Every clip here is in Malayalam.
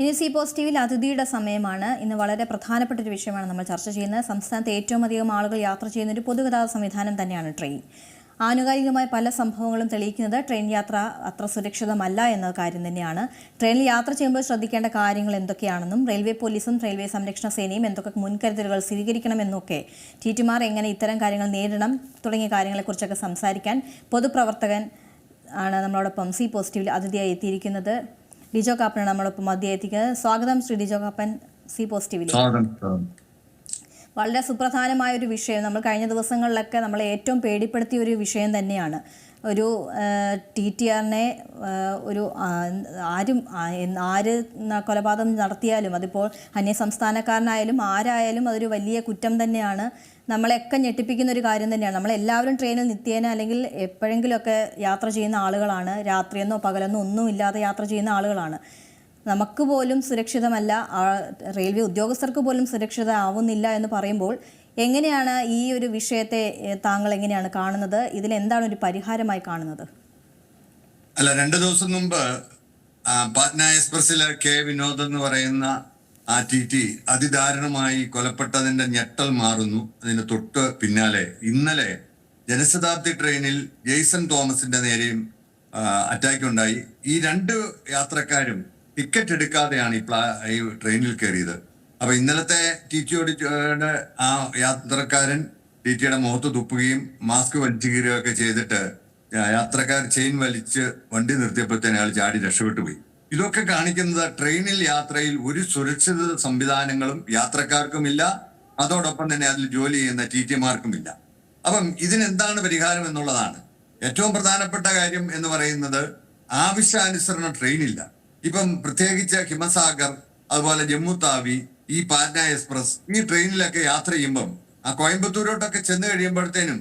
ഇനി സി പോസിറ്റീവിൽ അതിഥിയുടെ സമയമാണ്. ഇന്ന് വളരെ പ്രധാനപ്പെട്ട ഒരു വിഷയമാണ് നമ്മൾ ചർച്ച ചെയ്യുന്നത്. സംസ്ഥാനത്ത് ഏറ്റവും അധികം ആളുകൾ യാത്ര ചെയ്യുന്ന ഒരു പൊതുഗതാഗത സംവിധാനം തന്നെയാണ് ട്രെയിൻ. ആനുകാലികമായ പല സംഭവങ്ങളും തെളിയിക്കുന്നത് ട്രെയിൻ യാത്ര അത്ര സുരക്ഷിതമല്ല എന്ന കാര്യം തന്നെയാണ്. ട്രെയിനിൽ യാത്ര ചെയ്യുമ്പോൾ ശ്രദ്ധിക്കേണ്ട കാര്യങ്ങൾ എന്തൊക്കെയാണെന്നും റെയിൽവേ പോലീസും റെയിൽവേ സംരക്ഷണ സേനയും എന്തൊക്കെ മുൻകരുതലുകൾ സ്വീകരിക്കണമെന്നൊക്കെ ടീറ്റുമാർ എങ്ങനെ ഇത്തരം കാര്യങ്ങൾ നേരിടണം തുടങ്ങിയ കാര്യങ്ങളെക്കുറിച്ചൊക്കെ സംസാരിക്കാൻ പൊതുപ്രവർത്തകൻ ആണ് നമ്മളോടൊപ്പം സി പോസിറ്റീവിൽ അതിഥിയായി എത്തിയിരിക്കുന്നത്. ഡിജോ കാപ്പനാണ് നമ്മളൊപ്പം അതിഥിയായി എത്തിക്കുന്നത് സ്വാഗതം ശ്രീ ഡിജോ കാപ്പൻ സി സ്വാഗതം. വളരെ സുപ്രധാനമായ ഒരു വിഷയം. നമ്മൾ കഴിഞ്ഞ ദിവസങ്ങളിലൊക്കെ നമ്മളെ ഏറ്റവും പേടിപ്പെടുത്തിയ ഒരു വിഷയം തന്നെയാണ്. ഒരു ടി ടി ആറിനെ ഒരു ആരും ആര് കൊലപാതകം നടത്തിയാലും അതിപ്പോൾ അന്യ സംസ്ഥാനക്കാരനായാലും ആരായാലും അതൊരു വലിയ കുറ്റം തന്നെയാണ്. നമ്മളെയൊക്കെ ഞെട്ടിപ്പിക്കുന്ന ഒരു കാര്യം തന്നെയാണ്. നമ്മളെല്ലാവരും ട്രെയിനിൽ നിത്യേന അല്ലെങ്കിൽ എപ്പോഴെങ്കിലുമൊക്കെ യാത്ര ചെയ്യുന്ന ആളുകളാണ്. രാത്രിയെന്നോ പകലെന്നോ ഒന്നും ഇല്ലാതെ യാത്ര ചെയ്യുന്ന ആളുകളാണ്. നമുക്ക് പോലും സുരക്ഷിതമല്ല. റെയിൽവേ ഉദ്യോഗസ്ഥർക്ക് പോലും സുരക്ഷിതമാവുന്നില്ല എന്ന് പറയുമ്പോൾ എങ്ങനെയാണ് ഈ ഒരു വിഷയത്തെ താങ്കൾ എങ്ങനെയാണ് കാണുന്നത്? ഇതിൽ എന്താണ് ഒരു പരിഹാരമായി കാണുന്നത്? അല്ല രണ്ടു ദിവസം മുമ്പ് പാറ്റ്ന എക്സ്പ്രസിലെ കെ വിനോദ് എന്ന് പറയുന്ന ആ ടി ടി അതിദാരുണമായി കൊലപ്പെട്ടതിന്റെ ഞെട്ടൽ മാറുന്നു. അതിന് തൊട്ട് പിന്നാലെ ഇന്നലെ ജനശതാബ്ദി ട്രെയിനിൽ ജെയ്സൺ തോമസിന്റെ നേരെയും അറ്റാക്ക് ഉണ്ടായി ഈ രണ്ട് യാത്രക്കാരും ടിക്കറ്റ് എടുക്കാതെയാണ് ഈ പ്ലാ ഈ ട്രെയിനിൽ കയറിയത്. അപ്പൊ ഇന്നലത്തെ ടി ടിയുടെ ആ യാത്രക്കാരൻ ടി ടിയുടെ മുഖത്ത് തുപ്പുകയും മാസ്ക് വലിച്ചു കീറുകയൊക്കെ ചെയ്തിട്ട് യാത്രക്കാർ ചെയിൻ വലിച്ച് വണ്ടി നിർത്തിയപ്പോഴത്തേനും അയാൾ ചാടി രക്ഷപ്പെട്ടു പോയി. ഇതൊക്കെ കാണിക്കുന്നത് ട്രെയിനിൽ യാത്രയിൽ ഒരു സുരക്ഷിത സംവിധാനങ്ങളും യാത്രക്കാർക്കുമില്ല. അതോടൊപ്പം തന്നെ അതിൽ ജോലി ചെയ്യുന്ന ടി ടിമാർക്കുമില്ല അപ്പം ഇതിനെന്താണ് പരിഹാരം എന്നുള്ളതാണ്. ഏറ്റവും പ്രധാനപ്പെട്ട കാര്യം എന്ന് പറയുന്നത് ആവശ്യാനുസരണം ട്രെയിനില്ല. ഇപ്പം പ്രത്യേകിച്ച് ഹിമസാഗർ അതുപോലെ ജമ്മു താവി ഈ പാറ്റ്ന എക്സ്പ്രസ് ഈ ട്രെയിനിലൊക്കെ യാത്ര ചെയ്യുമ്പം ആ കോയമ്പത്തൂരോട്ടൊക്കെ ചെന്ന് കഴിയുമ്പോഴത്തേനും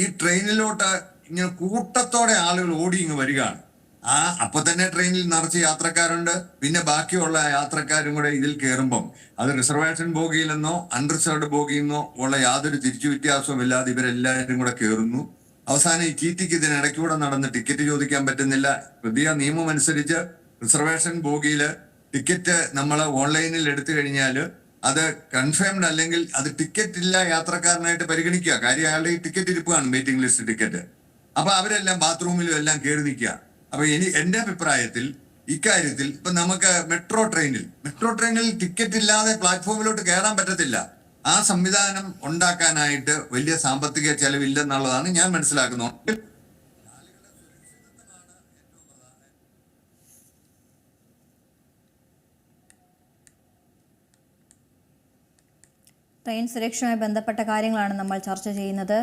ഈ ട്രെയിനിലോട്ട് ഇങ്ങനെ കൂട്ടത്തോടെ ആളുകൾ ഓടി ഇങ്ങ് വരികയാണ്. ആ അപ്പൊ തന്നെ ട്രെയിനിൽ നിറച്ച് യാത്രക്കാരുണ്ട്. പിന്നെ ബാക്കിയുള്ള യാത്രക്കാരും കൂടെ ഇതിൽ കയറുമ്പം അത് റിസർവേഷൻ ബോഗിയിലെന്നോ അൺറിസർവ്ഡ് ബോഗിയെന്നോ ഉള്ള യാതൊരു തിരിച്ചു വ്യത്യാസവും ഇല്ലാതെ ഇവരെല്ലാവരും കൂടെ കയറുന്നു അവസാനം ഈ ടിറ്റിക്ക് ഇതിനിടയ്ക്കൂടെ നടന്ന് ടിക്കറ്റ് ചോദിക്കാൻ പറ്റുന്നില്ല. പുതിയ നിയമം അനുസരിച്ച് റിസർവേഷൻ ബോഗിയിൽ ടിക്കറ്റ് നമ്മൾ ഓൺലൈനിൽ എടുത്തു കഴിഞ്ഞാൽ അത് കൺഫേംഡ് അല്ലെങ്കിൽ അത് ടിക്കറ്റ് ഇല്ല യാത്രക്കാരനായിട്ട് പരിഗണിക്കുക. കാര്യം അയാളുടെ ഈ ടിക്കറ്റ് ഇരിപ്പാണ് വെയിറ്റിംഗ് ലിസ്റ്റ് ടിക്കറ്റ്. അപ്പൊ അവരെല്ലാം ബാത്റൂമിലും എല്ലാം കയറി നിൽക്കുക. അപ്പൊ ഇനി എന്റെ അഭിപ്രായത്തിൽ ഇക്കാര്യത്തിൽ ഇപ്പൊ നമുക്ക് മെട്രോ ട്രെയിനിൽ മെട്രോ ട്രെയിനിൽ ടിക്കറ്റ് ഇല്ലാതെ പ്ലാറ്റ്ഫോമിലോട്ട് കയറാൻ പറ്റത്തില്ല. ആ സംവിധാനം ഉണ്ടാക്കാനായിട്ട് വലിയ സാമ്പത്തിക ചെലവില്ലെന്നുള്ളതാണ് ഞാൻ മനസ്സിലാക്കുന്നത്. ട്രെയിൻ സുരക്ഷയുമായി ബന്ധപ്പെട്ട കാര്യങ്ങളാണ് നമ്മൾ ചർച്ച ചെയ്യുന്നത്.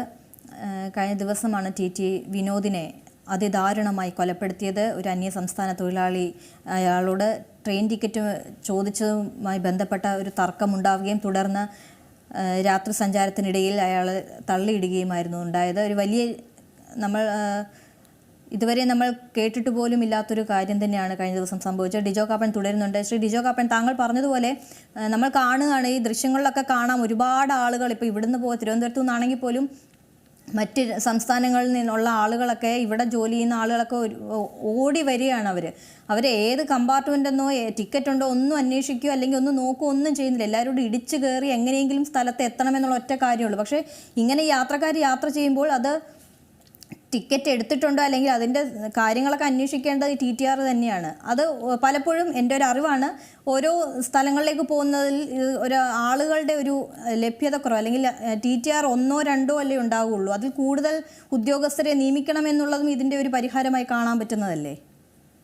കഴിഞ്ഞ ദിവസമാണ് ടി ടി വിനോദിനെ അതിദാരുണമായി കൊലപ്പെടുത്തിയത് ഒരു അന്യ സംസ്ഥാന തൊഴിലാളി അയാളോട് ട്രെയിൻ ടിക്കറ്റ് ചോദിച്ചതുമായി ബന്ധപ്പെട്ട ഒരു തർക്കമുണ്ടാവുകയും തുടർന്ന് രാത്രി സഞ്ചാരത്തിനിടയിൽ അയാൾ തള്ളിയിടുകയുമായിരുന്നു. ഉണ്ടായത് ഒരു വലിയ നമ്മൾ ഇതുവരെ നമ്മൾ കേട്ടിട്ട് പോലും ഇല്ലാത്തൊരു കാര്യം തന്നെയാണ് കഴിഞ്ഞ ദിവസം സംഭവിച്ചത്. ഡിജോ കാപ്പൻ തുടരുന്നുണ്ട്. ശ്രീ ഡിജോ കാപ്പൻ താങ്കൾ പറഞ്ഞതുപോലെ നമ്മൾ കാണുകയാണ്. ഈ ദൃശ്യങ്ങളിലൊക്കെ കാണാം. ഒരുപാട് ആളുകൾ ഇപ്പോൾ ഇവിടുന്ന് പോ തിരുവനന്തപുരത്തു നിന്നാണെങ്കിൽ പോലും മറ്റ് സംസ്ഥാനങ്ങളിൽ നിന്നുള്ള ആളുകളൊക്കെ ഇവിടെ ജോലി ചെയ്യുന്ന ആളുകളൊക്കെ ഓടി വരികയാണ് അവർ അവർ ഏത് കമ്പാർട്ട്മെന്റ് എന്നോ ടിക്കറ്റ് ഉണ്ടോ ഒന്നും അന്വേഷിക്കുകയോ അല്ലെങ്കിൽ ഒന്നും നോക്കുകയോ ഒന്നും ചെയ്യുന്നില്ല. എല്ലാവരോടും ഇടിച്ചു കയറി എങ്ങനെയെങ്കിലും സ്ഥലത്ത് എത്തണമെന്നുള്ള ഒറ്റ കാര്യമുള്ളൂ പക്ഷേ ഇങ്ങനെ യാത്രക്കാർ യാത്ര ചെയ്യുമ്പോൾ അത് ടിക്കറ്റ് എടുത്തിട്ടുണ്ടോ അല്ലെങ്കിൽ അതിന്റെ കാര്യങ്ങളൊക്കെ അന്വേഷിക്കേണ്ടത് ടി ടി ആർ തന്നെയാണ്. അത് പലപ്പോഴും എന്റെ ഒരു അറിവാണ്. ഓരോ സ്ഥലങ്ങളിലേക്ക് പോകുന്നതിൽ ഒരു ആളുകളുടെ ഒരു ലഭ്യതക്കുറവ് അല്ലെങ്കിൽ ടി ടി ആർ ഒന്നോ രണ്ടോ അല്ലേ ഉണ്ടാവുകയുള്ളൂ അതിൽ കൂടുതൽ ഉദ്യോഗസ്ഥരെ നിയമിക്കണമെന്നുള്ളതും ഇതിന്റെ ഒരു പരിഹാരമായി കാണാൻ പറ്റുന്നതല്ലേ?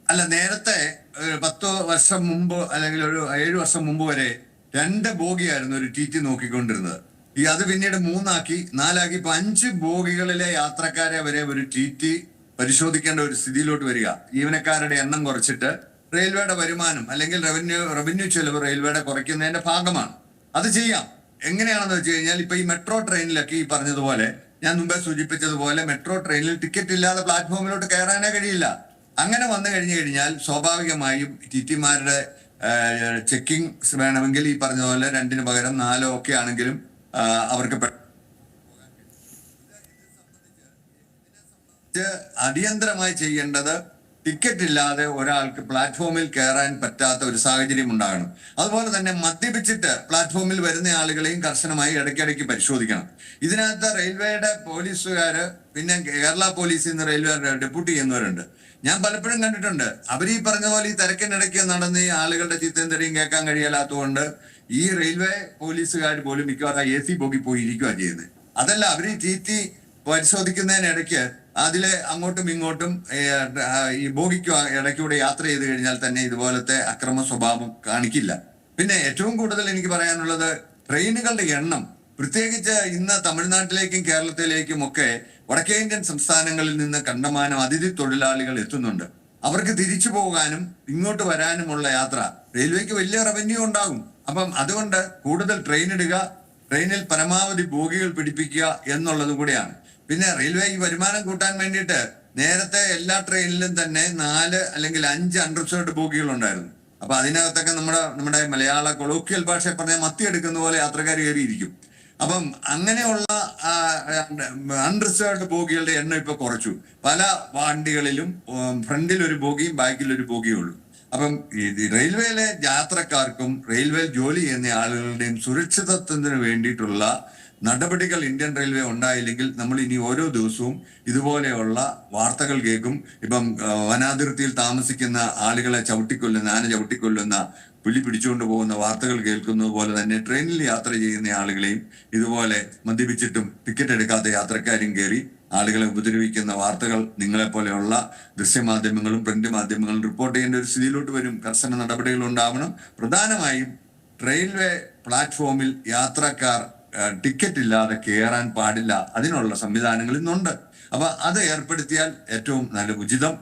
അല്ല നേരത്തെ ഒരു പത്ത് വർഷം മുമ്പ് അല്ലെങ്കിൽ ഒരു ഏഴ് വർഷം മുമ്പ് വരെ രണ്ട് ബോഗിയായിരുന്നു ഒരു ടി ടി നോക്കിക്കൊണ്ടിരുന്നത്. ഈ അത് പിന്നീട് മൂന്നാക്കി നാലാക്കി. ഇപ്പൊ അഞ്ച് ബോഗികളിലെ യാത്രക്കാരെ വരെ ഒരു ടി ടി പരിശോധിക്കേണ്ട ഒരു സ്ഥിതിയിലോട്ട് വരിക. ജീവനക്കാരുടെ എണ്ണം കുറച്ചിട്ട് റെയിൽവേയുടെ വരുമാനം അല്ലെങ്കിൽ റവന്യൂ റവന്യൂ ചെലവ് റെയിൽവേയുടെ കുറയ്ക്കുന്നതിന്റെ ഭാഗമാണ്. അത് ചെയ്യാം. എങ്ങനെയാണെന്ന് വെച്ച് കഴിഞ്ഞാൽ ഇപ്പൊ ഈ മെട്രോ ട്രെയിനിലൊക്കെ ഈ പറഞ്ഞതുപോലെ ഞാൻ മുമ്പേ സൂചിപ്പിച്ചതുപോലെ മെട്രോ ട്രെയിനിൽ ടിക്കറ്റ് ഇല്ലാതെ പ്ലാറ്റ്ഫോമിലോട്ട് കയറാനേ കഴിയില്ല. അങ്ങനെ വന്നു കഴിഞ്ഞു കഴിഞ്ഞാൽ സ്വാഭാവികമായും ടി ടിമാരുടെ ചെക്കിംഗ് വേണമെങ്കിൽ ഈ പറഞ്ഞതുപോലെ പോലെ രണ്ടിന് പകരം നാലോ ഒക്കെ ആണെങ്കിലും അവർക്ക് അടിയന്തരമായി ചെയ്യേണ്ടത് ടിക്കറ്റ് ഇല്ലാതെ ഒരാൾക്ക് പ്ലാറ്റ്ഫോമിൽ കയറാൻ പറ്റാത്ത ഒരു സാഹചര്യം ഉണ്ടാകണം. അതുപോലെ തന്നെ മദ്യപിച്ചിട്ട് പ്ലാറ്റ്ഫോമിൽ വരുന്ന ആളുകളെയും കർശനമായി ഇടയ്ക്കിടയ്ക്ക് പരിശോധിക്കണം. ഇതിനകത്ത് റെയിൽവേയുടെ പോലീസുകാർ പിന്നെ കേരള പോലീസിൽ നിന്ന് റെയിൽവേ ഡെപ്യൂട്ടി ചെയ്യുന്നവരുണ്ട്. ഞാൻ പലപ്പോഴും കണ്ടിട്ടുണ്ട്. അവർ ഈ പറഞ്ഞ പോലെ ഈ തിരക്കിനിടയ്ക്ക് നടന്ന് ഈ ആളുകളുടെ ചിത്രം തെറിയും കേൾക്കാൻ കഴിയാത്തതുകൊണ്ട് ഈ റെയിൽവേ പോലീസുകാർ പോലും മിക്കവാറും എ സി ബോഗി പോയി ഇരിക്കുക ചെയ്യുന്നത് അതല്ല അവർ ഈ ടി പരിശോധിക്കുന്നതിനിടയ്ക്ക് അതിലെ അങ്ങോട്ടും ഇങ്ങോട്ടും ഈ ബോഗിക്ക് ഇടയ്ക്കൂടെ യാത്ര ചെയ്ത് കഴിഞ്ഞാൽ തന്നെ ഇതുപോലത്തെ അക്രമ സ്വഭാവം കാണിക്കില്ല. പിന്നെ ഏറ്റവും കൂടുതൽ എനിക്ക് പറയാനുള്ളത് ട്രെയിനുകളുടെ എണ്ണം. പ്രത്യേകിച്ച് ഇന്ന് തമിഴ്നാട്ടിലേക്കും കേരളത്തിലേക്കും ഒക്കെ വടക്കേ ഇന്ത്യൻ സംസ്ഥാനങ്ങളിൽ നിന്ന് കണ്ടമാനം അതിഥി തൊഴിലാളികൾ എത്തുന്നുണ്ട്. അവർക്ക് തിരിച്ചു പോകാനും ഇങ്ങോട്ട് വരാനുമുള്ള യാത്ര. റെയിൽവേക്ക് വലിയ റവന്യൂ ഉണ്ടാകും. അപ്പം അതുകൊണ്ട് കൂടുതൽ ട്രെയിൻ ഇടുക ട്രെയിനിൽ പരമാവധി ബോഗികൾ പിടിപ്പിക്കുക എന്നുള്ളതും കൂടിയാണ്. പിന്നെ റെയിൽവേ ഈ വരുമാനം കൂട്ടാൻ വേണ്ടിയിട്ട് നേരത്തെ എല്ലാ ട്രെയിനിലും തന്നെ നാല് അല്ലെങ്കിൽ അഞ്ച് അൺറിസർവ്ഡ് ബോഗികൾ ഉണ്ടായിരുന്നു. അപ്പൊ അതിനകത്തൊക്കെ നമ്മുടെ നമ്മുടെ മലയാള കൊളോക്കിയൽ ഭാഷ പറഞ്ഞാൽ മത്തി എടുക്കുന്ന പോലെ യാത്രക്കാർ കയറിയിരിക്കും. അപ്പം അങ്ങനെയുള്ള അൺറിസേർവ്ഡ് ബോഗികളുടെ എണ്ണം ഇപ്പൊ കുറച്ചു. പല വണ്ടികളിലും ഫ്രണ്ടിൽ ഒരു ബോഗിയും ബാക്കിൽ ഒരു ബോഗിയും ഉള്ളൂ. അപ്പം റെയിൽവേയിലെ യാത്രക്കാർക്കും റെയിൽവേ ജോലി ചെയ്യുന്ന ആളുകളുടെയും സുരക്ഷിതത്വത്തിന് വേണ്ടിയിട്ടുള്ള നടപടികൾ ഇന്ത്യൻ റെയിൽവേ ഉണ്ടായില്ലെങ്കിൽ നമ്മൾ ഇനി ഓരോ ദിവസവും ഇതുപോലെയുള്ള വാർത്തകൾ കേൾക്കും. ഇപ്പം വനാതിർത്തിയിൽ താമസിക്കുന്ന ആളുകളെ ചവിട്ടിക്കൊല്ലുന്ന ആന ചവിട്ടിക്കൊല്ലുന്ന പുലി പിടിച്ചുകൊണ്ട് പോകുന്ന വാർത്തകൾ കേൾക്കുന്നത് പോലെ തന്നെ ട്രെയിനിൽ യാത്ര ചെയ്യുന്ന ആളുകളെയും ഇതുപോലെ മദ്യപിച്ചിട്ടും ടിക്കറ്റ് എടുക്കാത്ത യാത്രക്കാരും കയറി ആളുകളെ ഉപദ്രവിക്കുന്ന വാർത്തകൾ നിങ്ങളെപ്പോലെയുള്ള ദൃശ്യമാധ്യമങ്ങളും പ്രിന്റ് മാധ്യമങ്ങളും റിപ്പോർട്ട് ചെയ്യേണ്ട ഒരു സ്ഥിതിയിലോട്ട് വരും. കർശന നടപടികൾ ഉണ്ടാവണം. പ്രധാനമായും റെയിൽവേ പ്ലാറ്റ്ഫോമിൽ യാത്രക്കാർ ടിക്കറ്റ് ഇല്ലാതെ കയറാൻ പാടില്ല. അതിനുള്ള സംവിധാനങ്ങൾ ഇന്നുണ്ട്. അപ്പൊ അത് ഏർപ്പെടുത്തിയാൽ ഏറ്റവും നല്ല ഉചിതം.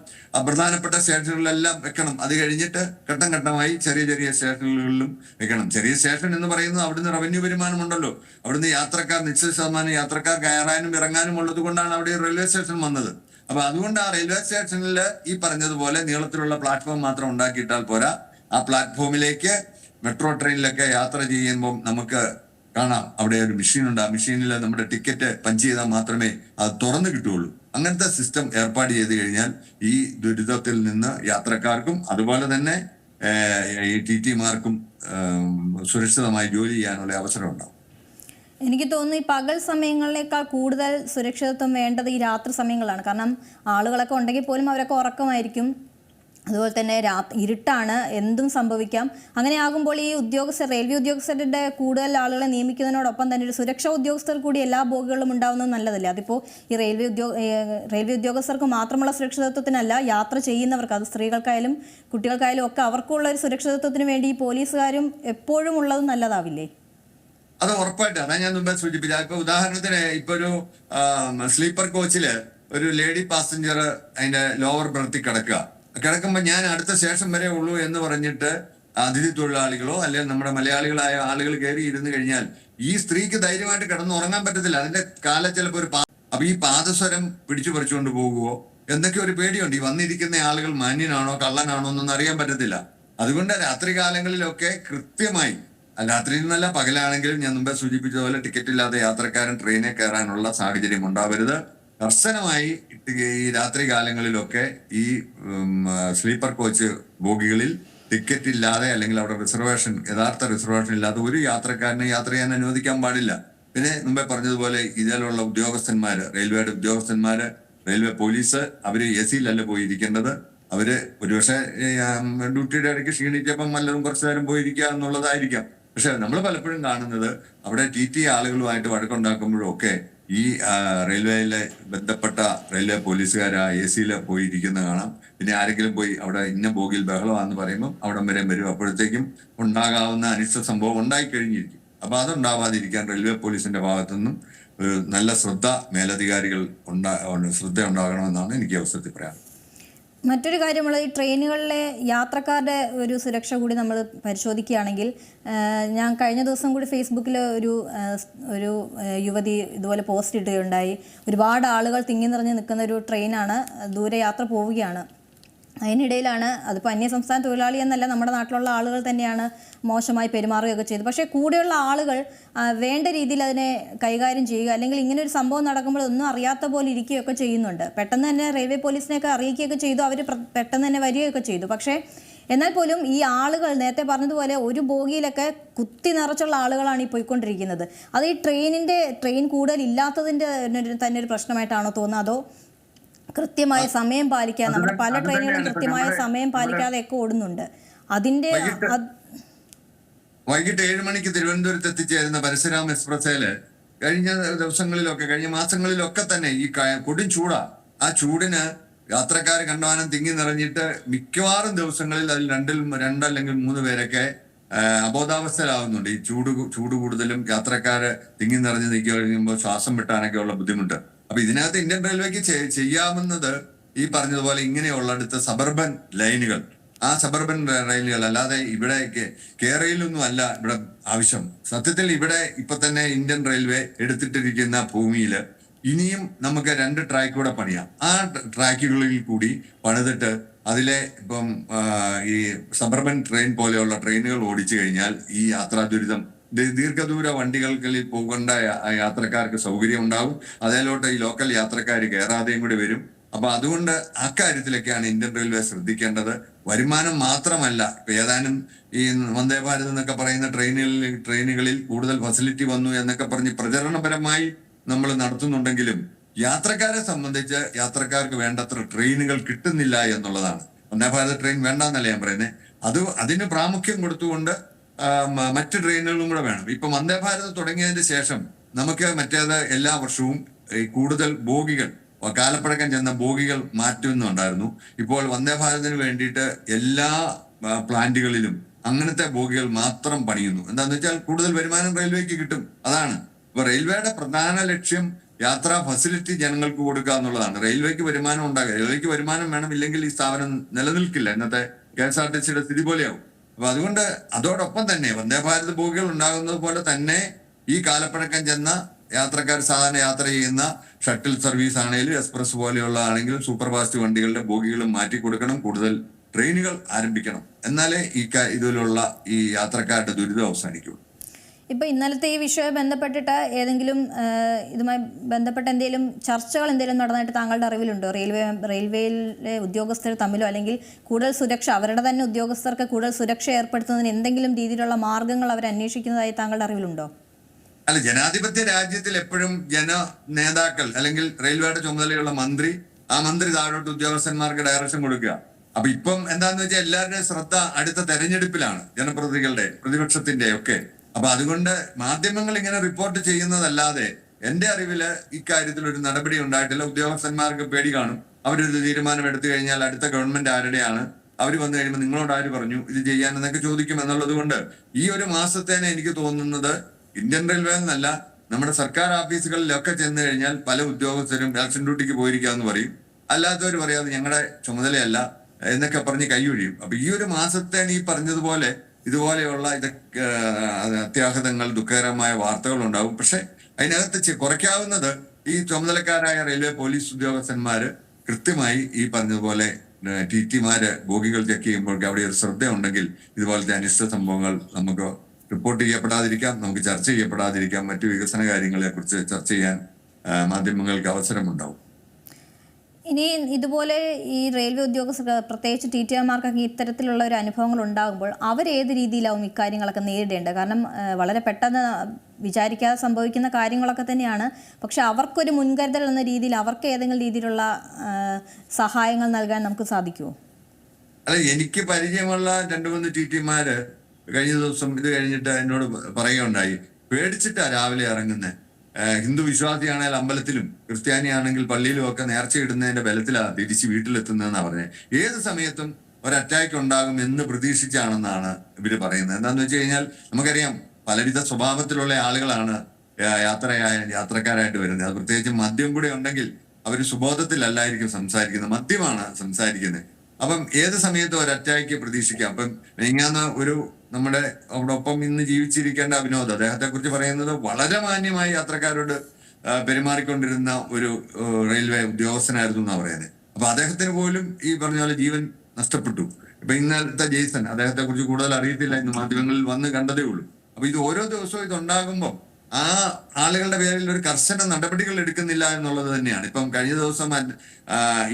പ്രധാനപ്പെട്ട സ്റ്റേഷനുകളിലെല്ലാം വെക്കണം. അത് കഴിഞ്ഞിട്ട് ഘട്ടം ഘട്ടമായി ചെറിയ ചെറിയ സ്റ്റേഷനുകളിലും വെക്കണം. ചെറിയ സ്റ്റേഷൻ എന്ന് പറയുന്നത് അവിടുന്ന് റവന്യൂ വരുമാനമുണ്ടല്ലോ. അവിടുന്ന് യാത്രക്കാർ നിശ്ചിത ശതമാനം യാത്രക്കാർ കയറാനും ഇറങ്ങാനും ഉള്ളത് കൊണ്ടാണ് അവിടെ റെയിൽവേ സ്റ്റേഷൻ വന്നത്. അപ്പൊ അതുകൊണ്ട് ആ റെയിൽവേ സ്റ്റേഷനിൽ ഈ പറഞ്ഞതുപോലെ നീളത്തിലുള്ള പ്ലാറ്റ്ഫോം മാത്രം ഉണ്ടാക്കിയിട്ടാൽ പോരാ. ആ പ്ലാറ്റ്ഫോമിലേക്ക് മെട്രോ ട്രെയിനിലൊക്കെ യാത്ര ചെയ്യുമ്പം നമുക്ക് കാണാം. അവിടെ ഒരു മെഷീൻ ഉണ്ട് ആ മെഷീനിൽ നമ്മുടെ ടിക്കറ്റ് പഞ്ച് ചെയ്താൽ മാത്രമേ അത് തുറന്നു കിട്ടുകയുള്ളൂ. അങ്ങനത്തെ സിസ്റ്റം ഏർപ്പാട് ചെയ്ത് കഴിഞ്ഞാൽ ഈ ദുരിതത്തിൽ നിന്ന് യാത്രക്കാർക്കും അതുപോലെ തന്നെ ഈ ടി ടിമാർക്കും സുരക്ഷിതമായി ജോലി ചെയ്യാനുള്ള അവസരം ഉണ്ടാവും. എനിക്ക് തോന്നുന്നു ഈ പകൽ സമയങ്ങളിലേക്കാൾ കൂടുതൽ സുരക്ഷിതത്വം വേണ്ടത് ഈ രാത്രി സമയങ്ങളാണ്. കാരണം ആളുകളൊക്കെ ഉണ്ടെങ്കിൽ പോലും അവരൊക്കെ ഉറക്കമായിരിക്കും. അതുപോലെ തന്നെ രാ ഇരുട്ടാണ് എന്തും സംഭവിക്കാം. അങ്ങനെ ആകുമ്പോൾ ഈ ഉദ്യോഗസ്ഥർ റെയിൽവേ ഉദ്യോഗസ്ഥരുടെ കൂടുതൽ ആളുകളെ നിയമിക്കുന്നതിനോടൊപ്പം തന്നെ ഒരു സുരക്ഷാ ഉദ്യോഗസ്ഥർ കൂടി എല്ലാ ബോഗികളിലും ഉണ്ടാവുന്നത് നല്ലതല്ലേ? അതിപ്പോൾ ഈ റെയിൽവേ ഉദ്യോഗ റെയിൽവേ ഉദ്യോഗസ്ഥർക്ക് മാത്രമുള്ള സുരക്ഷിതത്വത്തിനല്ല യാത്ര ചെയ്യുന്നവർക്ക് അത് സ്ത്രീകൾക്കായാലും കുട്ടികൾക്കായാലും ഒക്കെ അവർക്കുള്ള ഒരു സുരക്ഷിതത്വത്തിന് വേണ്ടി ഈ പോലീസുകാരും എപ്പോഴും ഉള്ളത് നല്ലതാവില്ലേ? അത് ഉറപ്പായിട്ടാണ്. ഞാൻ മുമ്പേ സൂചിപ്പിച്ച ഇപ്പൊ ഉദാഹരണത്തിന് ഇപ്പൊ ഒരു സ്ലീപ്പർ കോച്ചിൽ ഒരു ലേഡി പാസഞ്ചർ അതിന്റെ ലോവർ ബർത്തിൽ കിടക്കുക. കിടക്കുമ്പോ ഞാൻ അടുത്ത ശേഷം വരെ ഉള്ളൂ എന്ന് പറഞ്ഞിട്ട് അതിഥി തൊഴിലാളികളോ അല്ലെങ്കിൽ നമ്മുടെ മലയാളികളായ ആളുകൾ കയറി ഇരുന്ന് കഴിഞ്ഞാൽ ഈ സ്ത്രീക്ക് ധൈര്യമായിട്ട് കിടന്ന് ഉറങ്ങാൻ പറ്റത്തില്ല. അതിന്റെ കാല ചിലപ്പോൾ ഒരു പാ- അപ്പൊ ഈ പാദസ്വരം പിടിച്ചു പറിച്ചുകൊണ്ട് പോകുവോ? എന്തൊക്കെ ഒരു പേടിയുണ്ട്. ഈ വന്നിരിക്കുന്ന ആളുകൾ മാന്യനാണോ കള്ളനാണോ എന്നൊന്നും അറിയാൻ പറ്റത്തില്ല. അതുകൊണ്ട് രാത്രി കാലങ്ങളിലൊക്കെ കൃത്യമായി രാത്രി നിന്നല്ല പകലാണെങ്കിലും ഞാൻ മുമ്പേ സൂചിപ്പിച്ചതുപോലെ ടിക്കറ്റ് ഇല്ലാതെ യാത്രക്കാരൻ ട്രെയിനിൽ കയറാനുള്ള സാഹചര്യം ഉണ്ടാവരുത്. കർശനമായി ഈ രാത്രി കാലങ്ങളിലൊക്കെ ഈ സ്ലീപ്പർ കോച്ച് ബോഗികളിൽ ടിക്കറ്റ് ഇല്ലാതെ അല്ലെങ്കിൽ അവിടെ റിസർവേഷൻ യഥാർത്ഥ റിസർവേഷൻ ഇല്ലാതെ ഒരു യാത്രക്കാരനെ യാത്ര ചെയ്യാൻ അനുവദിക്കാൻ പാടില്ല. പിന്നെ മുമ്പേ പറഞ്ഞതുപോലെ ഇതിലുള്ള ഉദ്യോഗസ്ഥന്മാര് റെയിൽവേയുടെ ഉദ്യോഗസ്ഥന്മാര് റെയിൽവേ പോലീസ് അവർ എ സിയിലല്ല പോയിരിക്കേണ്ടത്. അവർ ഒരുപക്ഷെ ഡ്യൂട്ടിയുടെ ഇടയ്ക്ക് ക്ഷീണിച്ചപ്പം വല്ലതും കുറച്ചു നേരം പോയിരിക്കുക എന്നുള്ളതായിരിക്കാം. പക്ഷെ നമ്മൾ പലപ്പോഴും കാണുന്നത് അവിടെ ടി ടി ആളുകളുമായിട്ട് വഴക്കുണ്ടാക്കുമ്പോഴും ഒക്കെ ഈ റെയിൽവേയിലെ ബന്ധപ്പെട്ട റെയിൽവേ പോലീസുകാർ ആ എ സിയിൽ പോയിരിക്കുന്ന കാണാം. പിന്നെ ആരെങ്കിലും പോയി അവിടെ ഇന്ന ബോഗിയിൽ ബഹളമാണെന്ന് പറയുമ്പോൾ അവിടം വരെ വരും. അപ്പോഴത്തേക്കും ഉണ്ടാകാവുന്ന അനിഷ്ട സംഭവം ഉണ്ടായി കഴിഞ്ഞിരിക്കും അപ്പൊ അതുണ്ടാവാതിരിക്കാൻ റെയിൽവേ പോലീസിന്റെ ഭാഗത്തു നിന്നും ഒരു നല്ല ശ്രദ്ധ മേലധികാരികൾ ഉണ്ടാ ശ്രദ്ധ ഉണ്ടാകണമെന്നാണ് എനിക്ക് അവസരത്തിൽ പറയാൻ മറ്റൊരു കാര്യമുള്ള ഈ ട്രെയിനുകളിലെ യാത്രക്കാരുടെ ഒരു സുരക്ഷ കൂടി നമ്മൾ പരിശോധിക്കുകയാണെങ്കിൽ ഞാൻ കഴിഞ്ഞ ദിവസം കൂടി ഫേസ്ബുക്കിൽ ഒരു ഒരു യുവതി ഇതുപോലെ പോസ്റ്റ് ഇടുകയുണ്ടായി. ഒരുപാട് ആളുകൾ തിങ്ങി നിറഞ്ഞ് നിൽക്കുന്ന ഒരു ട്രെയിനാണ് ദൂരെ യാത്ര പോവുകയാണ്. അതിനിടയിലാണ് അതിപ്പോൾ അന്യസംസ്ഥാന തൊഴിലാളി എന്നല്ല നമ്മുടെ നാട്ടിലുള്ള ആളുകൾ തന്നെയാണ് മോശമായി പെരുമാറുകയൊക്കെ ചെയ്തത്. പക്ഷേ കൂടെയുള്ള ആളുകൾ വേണ്ട രീതിയിൽ അതിനെ കൈകാര്യം ചെയ്യുക അല്ലെങ്കിൽ ഇങ്ങനെ ഒരു സംഭവം നടക്കുമ്പോൾ ഒന്നും അറിയാത്ത പോലെ ഇരിക്കുകയൊക്കെ ചെയ്യുന്നുണ്ട്. പെട്ടെന്ന് തന്നെ റെയിൽവേ പോലീസിനെയൊക്കെ അറിയിക്കുകയൊക്കെ ചെയ്തു അവർ പെട്ടെന്ന് തന്നെ വരികയൊക്കെ ചെയ്തു. പക്ഷേ എന്നാൽ പോലും ഈ ആളുകൾ നേരത്തെ പറഞ്ഞതുപോലെ ഒരു ബോഗിയിലൊക്കെ കുത്തി നിറച്ചുള്ള ആളുകളാണ് ഈ പോയിക്കൊണ്ടിരിക്കുന്നത്. അത് ഈ ട്രെയിനിന്റെ ട്രെയിൻ കൂടുതൽ ഇല്ലാത്തതിന്റെ തന്നെ ഒരു പ്രശ്നമായിട്ടാണോ തോന്നുന്നത്? അതോ കൃത്യമായ സമയം പാലിക്കാതെ നമ്മുടെ പല ട്രെയിനുകളും കൃത്യമായ സമയം സമയം പാലിക്കാതെയൊക്കെ ഓടുന്നുണ്ട്. അതിന്റെ വൈകിട്ട് ഏഴ് മണിക്ക് തിരുവനന്തപുരത്ത് എത്തിച്ചേരുന്ന പരശുരാം എക്സ്പ്രസ്സേൽ കഴിഞ്ഞ ദിവസങ്ങളിലൊക്കെ കഴിഞ്ഞ മാസങ്ങളിലൊക്കെ തന്നെ ഈ കൊടും ചൂടാ. ആ ചൂടിന് യാത്രക്കാർ കണ്ടവാനം തിങ്ങി നിറഞ്ഞിട്ട് മിക്കവാറും ദിവസങ്ങളിൽ അതിൽ രണ്ടിൽ രണ്ടല്ലെങ്കിൽ മൂന്ന് പേരൊക്കെ അബോധാവസ്ഥയിലാവുന്നുണ്ട്. ഈ ചൂട് ചൂട് കൂടുതലും യാത്രക്കാര് തിങ്ങി നിറഞ്ഞ് നിൽക്കി കഴിയുമ്പോൾ ശ്വാസം വിട്ടാനൊക്കെ ഉള്ള ബുദ്ധിമുട്ട്. അപ്പൊ ഇതിനകത്ത് ഇന്ത്യൻ റെയിൽവേക്ക് ചെയ്യാവുന്നത് ഈ പറഞ്ഞതുപോലെ ഇങ്ങനെയുള്ള അടുത്ത സബർബൻ ലൈനുകൾ ആ സബർബൻ റെയിലുകൾ അല്ലാതെ ഇവിടെ കേരളയിലൊന്നും അല്ല ഇവിടെ ആവശ്യം. സത്യത്തിൽ ഇവിടെ ഇപ്പൊ തന്നെ ഇന്ത്യൻ റെയിൽവേ എടുത്തിട്ടിരിക്കുന്ന ഭൂമിയിൽ ഇനിയും നമുക്ക് രണ്ട് ട്രാക്ക് കൂടെ പണിയാം. ആ ട്രാക്കുകളിൽ കൂടി പണിതിട്ട് അതിലെ ഇപ്പം ഈ സബർബൻ ട്രെയിൻ പോലെയുള്ള ട്രെയിനുകൾ ഓടിച്ചു കഴിഞ്ഞാൽ ഈ യാത്രാ ദുരിതം ദീർഘദൂര വണ്ടികളിൽ പോകേണ്ട യാത്രക്കാർക്ക് സൗകര്യം ഉണ്ടാവും അതിലോട്ട് ഈ ലോക്കൽ യാത്രക്കാർ കയറാതെയും കൂടി വരും. അപ്പൊ അതുകൊണ്ട് അക്കാര്യത്തിലൊക്കെയാണ് ഇന്ത്യൻ റെയിൽവേ ശ്രദ്ധിക്കേണ്ടത്. വരുമാനം മാത്രമല്ല ഏതാനും ഈ വന്ദേ ഭാരത് എന്നൊക്കെ പറയുന്ന ട്രെയിനുകളിൽ ട്രെയിനുകളിൽ കൂടുതൽ ഫെസിലിറ്റി വന്നു എന്നൊക്കെ പറഞ്ഞ് പ്രചരണപരമായി നമ്മൾ നടത്തുന്നുണ്ടെങ്കിലും യാത്രക്കാരെ സംബന്ധിച്ച് യാത്രക്കാർക്ക് വേണ്ടത്ര ട്രെയിനുകൾ കിട്ടുന്നില്ല എന്നുള്ളതാണ്. വന്ദേ ഭാരത് ട്രെയിൻ വേണ്ടെന്നല്ല ഞാൻ പറയുന്നത് അത് അതിന് പ്രാമുഖ്യം കൊടുത്തുകൊണ്ട് മറ്റ് ട്രെയിനുകളും കൂടെ വേണം. ഇപ്പൊ വന്ദേ ഭാരത് തുടങ്ങിയതിന് ശേഷം നമുക്ക് മറ്റേത് എല്ലാ വർഷവും ഈ കൂടുതൽ ബോഗികൾ കാലപ്പഴക്കം ചെന്ന ബോഗികൾ മാറ്റുന്നുണ്ടായിരുന്നു. ഇപ്പോൾ വന്ദേ ഭാരതിന് വേണ്ടിയിട്ട് എല്ലാ പ്ലാന്റുകളിലും അങ്ങനത്തെ ബോഗികൾ മാത്രം പണിയുന്നു. എന്താന്ന് വെച്ചാൽ കൂടുതൽ വരുമാനം റെയിൽവേക്ക് കിട്ടും. അതാണ്. ഇപ്പൊ റെയിൽവേയുടെ പ്രധാന ലക്ഷ്യം യാത്രാ ഫെസിലിറ്റി ജനങ്ങൾക്ക് കൊടുക്കുക എന്നുള്ളതാണ്. റെയിൽവേക്ക് വരുമാനം ഉണ്ടാകുക റെയിൽവേക്ക് വരുമാനം വേണം ഇല്ലെങ്കിൽ ഈ സ്ഥാപനം നിലനിൽക്കില്ല. ഇന്നത്തെ കെ എസ് ആർ ടി സിയുടെ സ്ഥിതി പോലെയാവും. അപ്പൊ അതുകൊണ്ട് അതോടൊപ്പം തന്നെ വന്ദേ ഭാരത് ബോഗികൾ ഉണ്ടാകുന്നത് പോലെ തന്നെ ഈ കാലപ്പഴക്കം ചെന്ന യാത്രക്കാർ സാധാരണ യാത്ര ചെയ്യുന്ന ഷട്ടിൽ സർവീസ് ആണെങ്കിലും എക്സ്പ്രസ് പോലെയുള്ള ആണെങ്കിലും സൂപ്പർ ഫാസ്റ്റ് വണ്ടികളുടെ ബോഗികളും മാറ്റി കൊടുക്കണം കൂടുതൽ ട്രെയിനുകൾ ആരംഭിക്കണം. എന്നാലേ ഈ ഇതിലുള്ള ഈ യാത്രക്കാരുടെ ദുരിതം അവസാനിക്കൂ. ഇപ്പോൾ ഇന്നലത്തെ ഈ വിഷയവുമായി ബന്ധപ്പെട്ടിട്ട് ഏതെങ്കിലും ഇതുമായി ബന്ധപ്പെട്ട എന്തെങ്കിലും ചർച്ചകൾ എന്തെങ്കിലും നടന്നിട്ട് താങ്കളുടെ അറിവിലുണ്ടോ? റെയിൽവേ റെയിൽവേയിലെ ഉദ്യോഗസ്ഥർ തമ്മിലോ അല്ലെങ്കിൽ കൂടുതൽ സുരക്ഷ അവരുടെ തന്നെ ഉദ്യോഗസ്ഥർക്ക് കൂടുതൽ സുരക്ഷ ഏർപ്പെടുത്തുന്നതിന് എന്തെങ്കിലും രീതിയിലുള്ള മാർഗങ്ങൾ അവർ അന്വേഷിക്കുന്നതായി താങ്കളുടെ അറിവിലുണ്ടോ? അല്ല ജനാധിപത്യ രാജ്യത്തിൽ എപ്പോഴും ജന നേതാക്കൾ അല്ലെങ്കിൽ റെയിൽവേയുടെ ചുമതലയുള്ള മന്ത്രി ആ മന്ത്രി താഴോട്ട് ഉദ്യോഗസ്ഥന്മാർക്ക് ഡയറക്ഷൻ കൊടുക്കുക. അപ്പൊ ഇപ്പം എന്താന്ന് വെച്ചാൽ എല്ലാവരുടെയും ശ്രദ്ധ അടുത്ത തെരഞ്ഞെടുപ്പിലാണ് ജനപ്രതിനിധികളുടെ പ്രതിപക്ഷത്തിന്റെ ഒക്കെ അപ്പൊ അതുകൊണ്ട് മാധ്യമങ്ങൾ ഇങ്ങനെ റിപ്പോർട്ട് ചെയ്യുന്നതല്ലാതെ എന്റെ അറിവിൽ ഇക്കാര്യത്തിൽ ഒരു നടപടി ഉണ്ടായിട്ടില്ല. ഉദ്യോഗസ്ഥന്മാർക്ക് പേടി കാണും. അവരൊരു തീരുമാനം എടുത്തു കഴിഞ്ഞാൽ അടുത്ത ഗവൺമെന്റ് ആരുടെയാണ്? അവർ വന്നു കഴിയുമ്പോൾ നിങ്ങളോട് ആര് പറഞ്ഞു? ഇത് ചെയ്യാൻ എന്നൊക്കെ ചോദിക്കും എന്നുള്ളത് കൊണ്ട് ഈ ഒരു മാസത്തേനെ എനിക്ക് തോന്നുന്നത് ഇന്ത്യൻ റെയിൽവേ എന്നല്ല നമ്മുടെ സർക്കാർ ഓഫീസുകളിലൊക്കെ ചെന്ന് കഴിഞ്ഞാൽ പല ഉദ്യോഗസ്ഥരും ഇലക്ഷൻ ഡ്യൂട്ടിക്ക് പോയിരിക്കാന്ന് പറയും. അല്ലാത്തവർ പറയാതെ ഞങ്ങളുടെ ചുമതലയല്ല എന്നൊക്കെ പറഞ്ഞ് കൈയൊഴിയും അപ്പൊ ഈ ഒരു മാസത്തേന് ഈ പറഞ്ഞതുപോലെ ഇതുപോലെയുള്ള ആ, അത്യാഹിതങ്ങൾ ദുഃഖകരമായ വാർത്തകൾ ഉണ്ടാകും പക്ഷെ അതിനകത്ത് കുറയ്ക്കാവുന്നത് ഈ ചുമതലക്കാരായ റെയിൽവേ പോലീസ് ഉദ്യോഗസ്ഥന്മാര് കൃത്യമായി ഈ പറഞ്ഞതുപോലെ ടി ടിമാര് ബോഗികൾ ചെക്ക് ചെയ്യുമ്പോൾ അവിടെ ഒരു ശ്രദ്ധയുണ്ടെങ്കിൽ ഇതുപോലത്തെ അനിശ്ചിത സംഭവങ്ങൾ നമുക്ക് റിപ്പോർട്ട് ചെയ്യപ്പെടാതിരിക്കാം നമുക്ക് ചർച്ച ചെയ്യപ്പെടാതിരിക്കാം മറ്റു വികസന കാര്യങ്ങളെ കുറിച്ച് ചർച്ച ചെയ്യാൻ മാധ്യമങ്ങൾക്ക് അവസരമുണ്ടാവും. ഇനി ഇതുപോലെ ഈ റെയിൽവേ ഉദ്യോഗസ്ഥർ പ്രത്യേകിച്ച് ടി ടി ആർമാർക്കൊക്കെ ഇത്തരത്തിലുള്ള ഒരു അനുഭവങ്ങൾ ഉണ്ടാകുമ്പോൾ അവർ ഏത് രീതിയിലാവും ഇക്കാര്യങ്ങളൊക്കെ നേരിടേണ്ടത്? കാരണം വളരെ പെട്ടെന്ന് വിചാരിക്കാതെ സംഭവിക്കുന്ന കാര്യങ്ങളൊക്കെ തന്നെയാണ്. പക്ഷെ അവർക്കൊരു മുൻകരുതൽ എന്ന രീതിയിൽ അവർക്ക് ഏതെങ്കിലും രീതിയിലുള്ള സഹായങ്ങൾ നൽകാൻ നമുക്ക് സാധിക്കുമോ അല്ല എനിക്ക് പരിചയമുള്ള രണ്ടു മൂന്ന് ടി ടിമാര് കഴിഞ്ഞ ദിവസം ഇത് കഴിഞ്ഞിട്ട് എന്നോട് പറയുകയുണ്ടായി. പേടിച്ചിട്ടാ രാവിലെ ഇറങ്ങുന്നത് ഹിന്ദു വിശ്വാസിയാണെങ്കിൽ അമ്പലത്തിലും ക്രിസ്ത്യാനിയാണെങ്കിൽ പള്ളിയിലും ഒക്കെ നേർച്ച ഇടുന്നതിന്റെ ബലത്തിലാണ് തിരിച്ച് വീട്ടിലെത്തുന്നതെന്നാണ് പറഞ്ഞത് ഏത് സമയത്തും ഒരു അറ്റാക്ക് ഉണ്ടാകും എന്ന് പ്രതീക്ഷിച്ചാണെന്നാണ് ഇവർ പറയുന്നത്. എന്താന്ന് വെച്ച് കഴിഞ്ഞാൽ നമുക്കറിയാം പലവിധ സ്വഭാവത്തിലുള്ള ആളുകളാണ് യാത്രയായ യാത്രക്കാരായിട്ട് വരുന്നത്. അത് പ്രത്യേകിച്ച് മദ്യം കൂടെ ഉണ്ടെങ്കിൽ അവർ സുബോധത്തിലല്ലായിരിക്കും സംസാരിക്കുന്നത് മദ്യമാണ് സംസാരിക്കുന്നത്. അപ്പം ഏത് സമയത്തും ഒരു പ്രതീക്ഷിക്കാം. അപ്പം ഇങ്ങനെ ഒരു നമ്മുടെ അവടൊപ്പം ഇന്ന് ജീവിച്ചിരിക്കേണ്ട അഭിനോദ് അദ്ദേഹത്തെ കുറിച്ച് പറയുന്നത് വളരെ മാന്യമായി യാത്രക്കാരോട് പെരുമാറിക്കൊണ്ടിരുന്ന ഒരു റെയിൽവേ ഉദ്യോഗസ്ഥനായിരുന്നു എന്നാണ് പറയുന്നത് അപ്പൊ അദ്ദേഹത്തിന് പോലും ഈ പറഞ്ഞ പോലെ ജീവൻ നഷ്ടപ്പെട്ടു. ഇപ്പൊ ഇന്നലത്തെ ജെയ്സൺ അദ്ദേഹത്തെ കുറിച്ച് കൂടുതൽ അറിയത്തില്ല ഇന്ന് മാധ്യമങ്ങളിൽ വന്ന് കണ്ടതേ ഉള്ളൂ. അപ്പൊ ഇത് ഓരോ ദിവസവും ഇതുണ്ടാകുമ്പോൾ ആ ആളുകളുടെ പേരിൽ ഒരു കർശന നടപടികൾ എടുക്കുന്നില്ല എന്നുള്ളത് തന്നെയാണ്. ഇപ്പം കഴിഞ്ഞ ദിവസം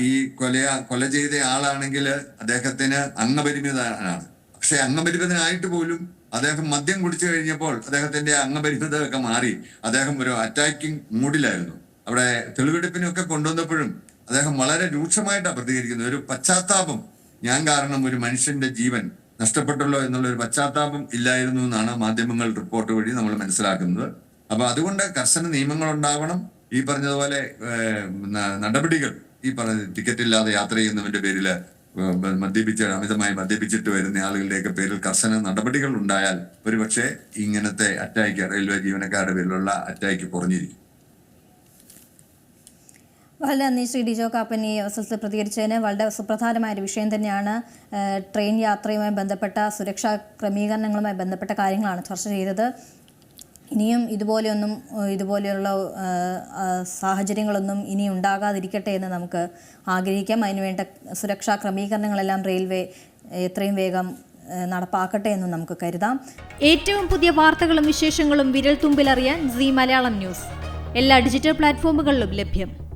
ഈ കൊല കൊല ചെയ്ത ആളാണെങ്കിൽ അദ്ദേഹത്തിന് അംഗപരിമിതനാണ്. പക്ഷെ അംഗപരിമിതനായിട്ട് പോലും അദ്ദേഹം മദ്യം കുടിച്ചു കഴിഞ്ഞപ്പോൾ അദ്ദേഹത്തിന്റെ അംഗപരിമിതമൊക്കെ മാറി. അദ്ദേഹം ഒരു അറ്റാക്കിംഗ് മൂഡിലായിരുന്നു. അവിടെ തെളിവെടുപ്പിനൊക്കെ കൊണ്ടുവന്നപ്പോഴും അദ്ദേഹം വളരെ രൂക്ഷമായിട്ടാണ് പ്രതികരിക്കുന്നത് ഒരു പശ്ചാത്താപം. ഞാൻ കാരണം ഒരു മനുഷ്യന്റെ ജീവൻ നഷ്ടപ്പെട്ടല്ലോ എന്നുള്ള ഒരു പശ്ചാത്താപം ഇല്ലായിരുന്നു എന്നാണ് മാധ്യമങ്ങൾ റിപ്പോർട്ട് വഴി നമ്മൾ മനസ്സിലാക്കുന്നത്. അപ്പൊ അതുകൊണ്ട് കർശന നിയമങ്ങൾ ഉണ്ടാവണം. ഈ പറഞ്ഞതുപോലെ നടപടികൾ. ഈ പറഞ്ഞ ടിക്കറ്റ് ഇല്ലാതെ യാത്ര ചെയ്യുന്നവന്റെ പേരിൽ മദ്യപിച്ച് അമിതമായി മദ്യപിച്ചിട്ട് വരുന്ന ആളുകളുടെയൊക്കെ പേരിൽ കർശന നടപടികൾ ഉണ്ടായാൽ ഒരുപക്ഷെ ഇങ്ങനത്തെ അറ്റാക്ക് റെയിൽവേ ജീവനക്കാരുടെ പേരിലുള്ള അറ്റാക്ക് കുറഞ്ഞിരിക്കും. വളരെ നന്ദി ശ്രീ ഡിജോ കാപ്പൻ ഈ അവസരത്തിൽ പ്രതികരിച്ചതിന് വളരെ സുപ്രധാനമായ ഒരു വിഷയം തന്നെയാണ് ട്രെയിൻ യാത്രയുമായി ബന്ധപ്പെട്ട സുരക്ഷാ ക്രമീകരണങ്ങളുമായി ബന്ധപ്പെട്ട കാര്യങ്ങളാണ് ചർച്ച ചെയ്തത്. ഇനിയും ഇതുപോലെയൊന്നും ഇതുപോലെയുള്ള സാഹചര്യങ്ങളൊന്നും ഇനി ഉണ്ടാകാതിരിക്കട്ടെ എന്ന് നമുക്ക് ആഗ്രഹിക്കാം. അതിനുവേണ്ട സുരക്ഷാ ക്രമീകരണങ്ങളെല്ലാം റെയിൽവേ എത്രയും വേഗം നടപ്പാക്കട്ടെ എന്ന് നമുക്ക് കരുതാം. ഏറ്റവും പുതിയ വാർത്തകളും വിശേഷങ്ങളും വിരൽ തുമ്പിലറിയാൻ സി മലയാളം ന്യൂസ്. എല്ലാ ഡിജിറ്റൽ പ്ലാറ്റ്ഫോമുകളിലും ലഭ്യം.